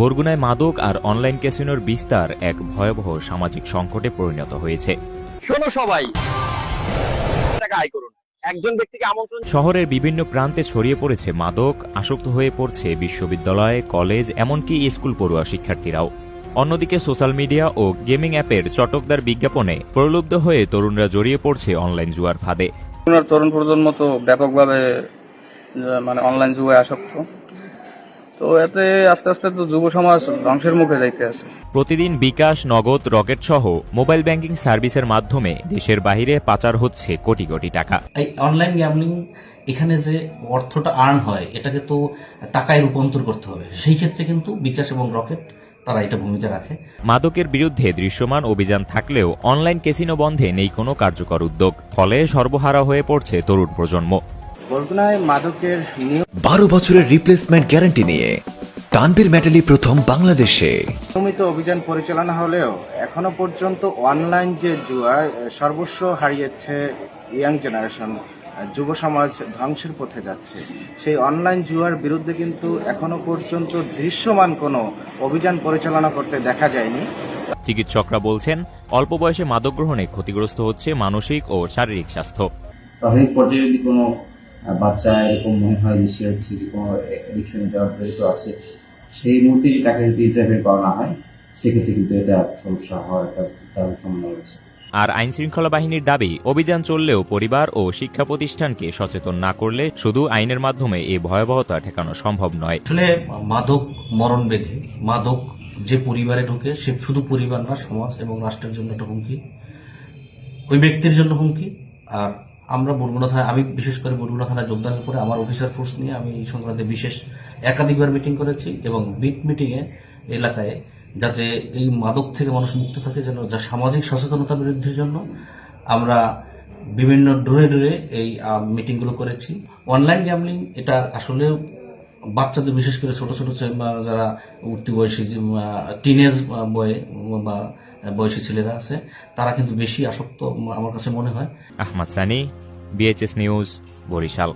বরগুনায় মাদক আর অনলাইন ক্যাসিনোর বিস্তার এক ভয়াবহ সামাজিক সংকটে পরিণত হয়েছে। শোনো সবাই। টাকা আয় করুন। একজন ব্যক্তিকে আমন্ত্রণ শহরের বিভিন্ন প্রান্তে ছড়িয়ে পড়েছে মাদক আসক্ত হয়ে পড়ছে বিশ্ববিদ্যালয় কলেজ এমনকি স্কুল পড়ুয়া শিক্ষার্থীরাও। অন্যদিকে সোশ্যাল মিডিয়া ও গেমিং অ্যাপের চটকদার বিজ্ঞাপনে প্রলুব্ধ হয়ে তরুণরা জড়িয়ে পড়ছে অনলাইন জুয়ার ফাঁদে। তরুণ প্রজন্ম তো ব্যাপকভাবে মানে অনলাইন যুগে আসক্ত। তো এতে আস্তে আস্তে তো যুব সমাজ ধ্বংসের মুখে যাইতে আছে। প্রতিদিন বিকাশ নগদ রকেট সহ মোবাইল ব্যাংকিং সার্ভিসের মাধ্যমে দেশের বাইরে পাচার হচ্ছে কোটি কোটি টাকা। এই অনলাইন গ্যামলিং এখানে যে অর্থটা আর্ন হয় এটাকে তো টাকায় রূপান্তর করতে হবে। সেই ক্ষেত্রে কিন্তু বিকাশ এবং রকেট তারা এটা ভূমিকা রাখে। মাদকের বিরুদ্ধে দৃশ্যমান অভিযান থাকলেও অনলাইন ক্যাসিনো বন্ধে নেই কোনো কার্যকর উদ্যোগ ফলে সর্বহারা হয়ে পড়ছে তরুণ প্রজন্ম। বরগুনায় মাদকের বারো বছরের রিপ্লেসমেন্ট গ্যারান্টি নিয়ে তানবীর মেটালি প্রথম বাংলাদেশে। নিয়মিত অভিযান পরিচালনা হলেও এখনও পর্যন্ত অনলাইন যে জুয়া সর্বস্ব হারিয়েছে ইয়াং জেনারেশন যুব সমাজ ধ্বংসের পথে যাচ্ছে। সেই অনলাইন জুয়ার বিরুদ্ধে কিন্তু এখনও পর্যন্ত দৃশ্যমান কোনো অভিযান পরিচালনা করতে দেখা যায়নি। চিকিৎসকরা বলছেন অল্প বয়সে মাদক গ্রহণে ক্ষতিগ্রস্ত হচ্ছে মানসিক ও শারীরিক স্বাস্থ্য। প্রাথমিক পর্যায়ে যদি কোনো বাচ্চা এরকম মনে হয় যে সে হচ্ছে কি কোনো এডিকশনে জড়িত আছে। সেই মুহূর্তে যদি তাকে যদি ইন্টারভেন করা না হয় সেক্ষেত্রে কিন্তু এটা সমস্যা হওয়ার একটা দারুণ সম্ভাবনা রয়েছে। আর আইন শৃঙ্খলা বাহিনীর দাবি অভিযান চললেও পরিবার ও শিক্ষা প্রতিষ্ঠানকে সচেতন না করলে শুধু আইনের মাধ্যমে এই ভয়াবহতা ঠেকানো সম্ভব নয়। আসলে মাদক মরণ বেঁধে মাদক যে পরিবারে ঢুকে সে শুধু পরিবার না সমাজ এবং রাষ্ট্রের জন্য একটা হুমকি ওই ব্যক্তির জন্য হুমকি আর আমরা বরগুনা থানায় আমি বিশেষ করে বরগুনা থানায় যোগদান করে আমার অফিসার ফোর্স নিয়ে আমি এই সংক্রান্তে বিশেষ একাধিকবার মিটিং করেছি এবং বিট মিটিংয়ে এলাকায় যাতে এই মাদক থেকে মানুষ মুক্ত থাকে যেন যা সামাজিক সচেতনতা বৃদ্ধির জন্য আমরা বিভিন্ন ডোরে ডোরে এই মিটিংগুলো করেছি। অনলাইন গ্যামলিং এটা আসলে বাচ্চাদের বিশেষ করে ছোট ছোট যারা উঠতি বয়সী টিনেজ বয়ে বা বয়সী ছেলেরা আছে, তারা কিন্তু বেশি আসক্ত আমার কাছে মনে হয়। Ahmed Sunny BHS news Barishal.